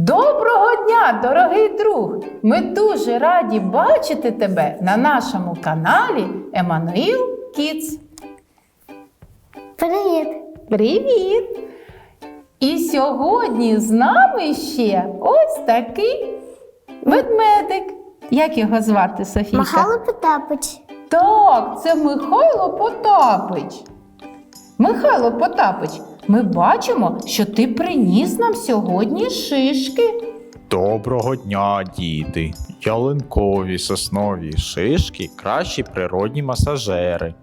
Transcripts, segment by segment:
Доброго дня, дорогий друг! Ми дуже раді бачити тебе на нашому каналі Еммануїл Кіц. Привіт! Привіт! І сьогодні з нами ще ось такий ведмедик. Як його звати, Софійка? Михайло Потапич. Так, це Михайло Потапич. Михайло Потапич, ми бачимо, що ти приніс нам сьогодні шишки. Доброго дня, діти! Ялинкові соснові шишки кращі природні масажери.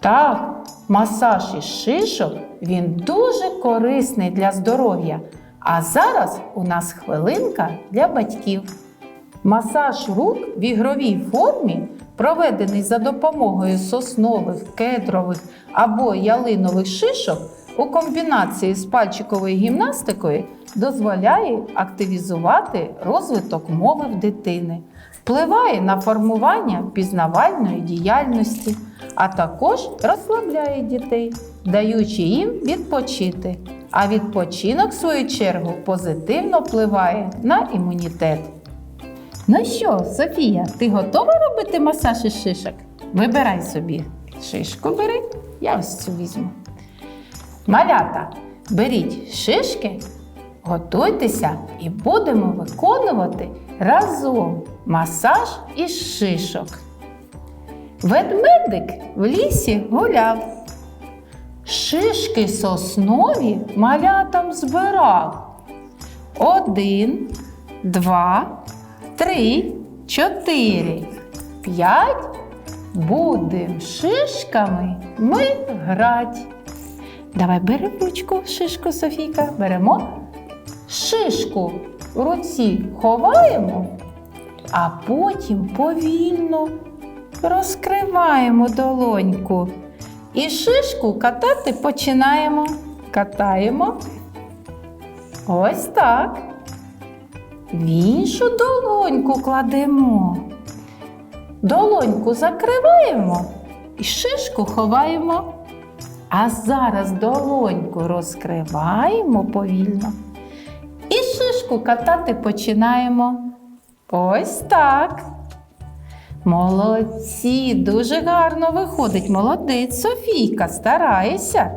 Так, масаж із шишок він дуже корисний для здоров'я. А зараз у нас хвилинка для батьків. Масаж рук в ігровій формі, проведений за допомогою соснових, кедрових або ялинових шишок у комбінації з пальчиковою гімнастикою, дозволяє активізувати розвиток мови в дитини, впливає на формування пізнавальної діяльності, а також розслабляє дітей, даючи їм відпочити. А відпочинок, в свою чергу, позитивно впливає на імунітет. Ну що, Софія, ти готова робити масаж із шишок? Вибирай собі шишку бери, я ось цю візьму. Малята, беріть шишки, готуйтеся і будемо виконувати разом масаж із шишок. Ведмедик в лісі гуляв. Шишки соснові малятам збирав. Один, два, три, чотири, п'ять. Будем шишками ми грать. Давай бери ручку шишку, Софійка. Беремо. Шишку в руці ховаємо, а потім повільно розкриваємо долоньку. І шишку катати починаємо. Катаємо. Ось так. В іншу долоньку кладемо. Долоньку закриваємо і шишку ховаємо. А зараз долоньку розкриваємо повільно. І шишку катати починаємо. Ось так. Молодці, дуже гарно виходить. Молодець, Софійка, стараєшся.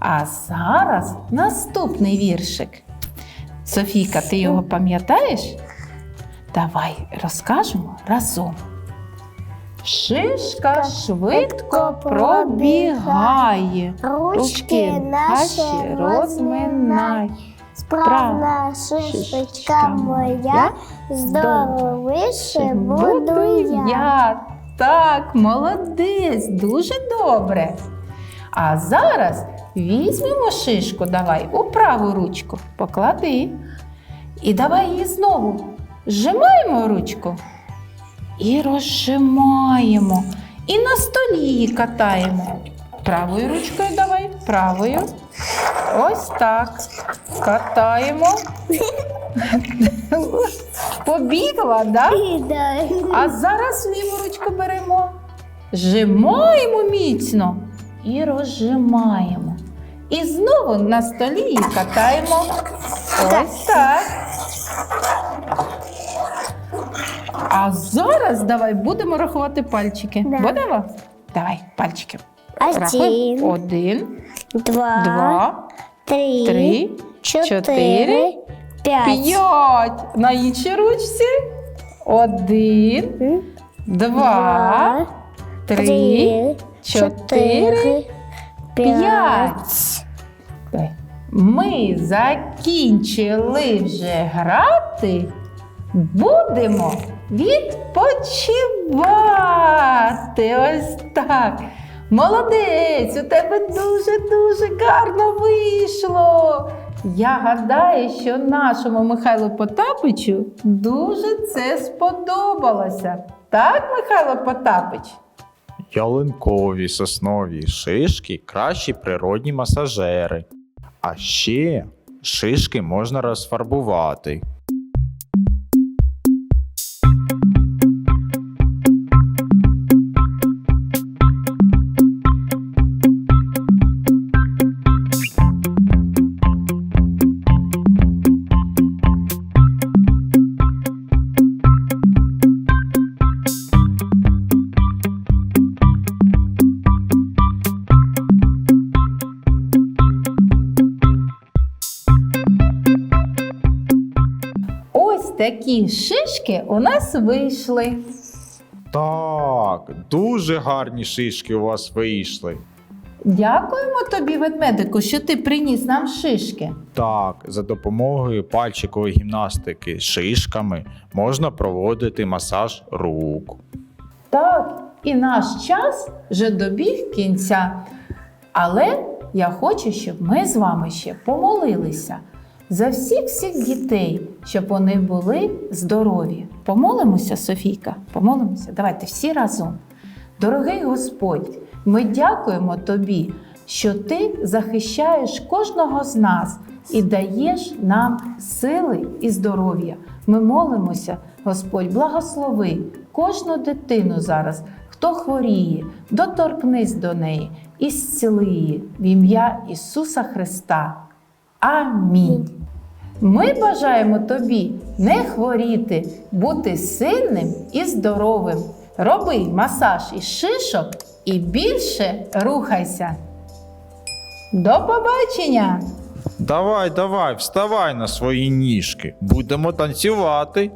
А зараз наступний віршик. Софійка, ти його пам'ятаєш? Давай розкажемо разом. Шишка швидко пробігає, Ручки наші розминай. Справна шишечка моя, здоровіше буду я. Так, молодець, дуже добре. А зараз візьмемо шишку, давай у праву ручку, поклади. І давай її знову зжимаємо ручку і розжимаємо. І на столі її катаємо. Правою ручкою давай, правою. Ось так. Катаємо. Побігла, да? А зараз ліву ручку беремо, зжимаємо міцно і розжимаємо. І знову на столі її катаємо. Ось так. А зараз давай будемо рахувати пальчики. Да. Будемо? Давай, пальчики. Рахуй. Один, Один, два, два, три, три, чотири, чотири, п'ять. п'ять. На іншій ручці. Один, два, три, чотири, п'ять. Ми закінчили вже грати. Будемо відпочивати. Ось так. Молодець, у тебе дуже-дуже гарно вийшло. Я гадаю, що нашому Михайлу Потапичу дуже це сподобалося. Так, Михайло Потапич? Ялинкові соснові шишки кращі природні масажери. А ще шишки можна розфарбувати. Такі шишки у нас вийшли. Так, дуже гарні шишки у вас вийшли. Дякуємо тобі, ведмедику, що ти приніс нам шишки. Так, за допомогою пальчикової гімнастики з шишками можна проводити масаж рук. Так, і наш час вже добіг кінця. Але я хочу, щоб ми з вами ще помолилися за всіх всіх дітей, щоб вони були здорові. Помолимося, Софійка, помолимося. Давайте всі разом. Дорогий Господь, ми дякуємо тобі, що ти захищаєш кожного з нас і даєш нам сили і здоров'я. Ми молимося, Господь, благослови кожну дитину зараз, хто хворіє, доторкнись до неї і зціли її в ім'я Ісуса Христа. Амінь. Ми бажаємо тобі не хворіти, бути сильним і здоровим. Роби масаж із шишок і більше рухайся. До побачення! Давай, давай, вставай на свої ніжки. Будемо танцювати.